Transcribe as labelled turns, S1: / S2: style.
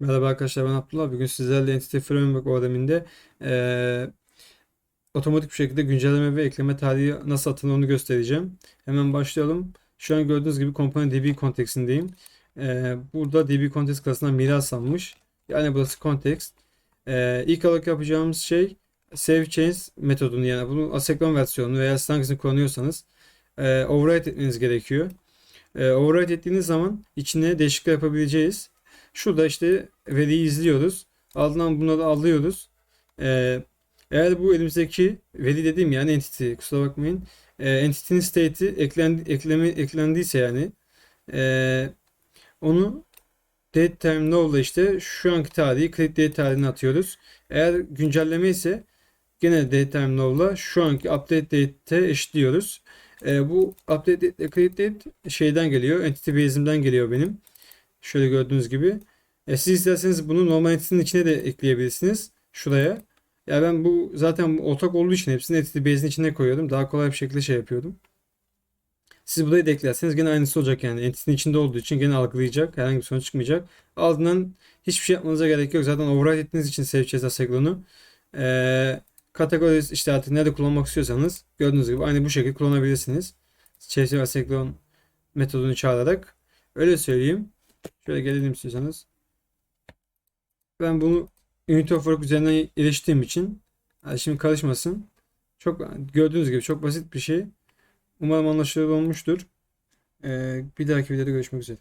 S1: Merhaba arkadaşlar ben Abdullah. Bugün sizlerle Entity Framework öğreniminde eee, otomatik bir şekilde güncelleme ve ekleme tarihi nasıl atılır onu göstereceğim. Hemen başlayalım. Şu an gördüğünüz gibi Component DB konteksindeyim. Eee, burada DB context klasına miras almış. Yani burası context. Eee ilk olarak yapacağımız şey save change metodunu yani bunun asekron versiyonunu veya siz kullanıyorsanız eee override etmeniz gerekiyor. Eee override ettiğiniz zaman içine değişiklikler yapabileceğiz. Şurada işte veriyi izliyoruz. Ardından bunları alıyoruz. Ee, eğer bu elimizdeki veri dediğim yani entity kusura bakmayın. E, entity'nin state'i eklendi, ekleme, eklendiyse yani e, onu date time now'la işte şu anki tarihi create date tarihine atıyoruz. Eğer güncelleme ise gene date time now'la şu anki update date'e eşitliyoruz. E, bu update date, create date şeyden geliyor. Entity base'imden geliyor benim. Şöyle gördüğünüz gibi. E, siz isterseniz bunu normal entity'nin içine de ekleyebilirsiniz. Şuraya. Ya ben bu zaten ortak olduğu için hepsini entity base'in içine koyuyordum. Daha kolay bir şekilde şey yapıyordum. Siz burayı da eklerseniz gene aynısı olacak yani. Entity'nin içinde olduğu için gene algılayacak. Herhangi bir sonuç çıkmayacak. Ardından hiçbir şey yapmanıza gerek yok. Zaten override ettiğiniz için save change aseklonu. Ee, kategori işte artık nerede kullanmak istiyorsanız gördüğünüz gibi aynı bu şekilde kullanabilirsiniz. Change aseklon metodunu çağırarak. Öyle söyleyeyim. Şöyle gelelim istiyorsanız. Ben bunu Unity of Work üzerinden eriştiğim için yani şimdi karışmasın. Çok gördüğünüz gibi çok basit bir şey. Umarım anlaşılır olmuştur. Ee, bir dahaki videoda görüşmek üzere.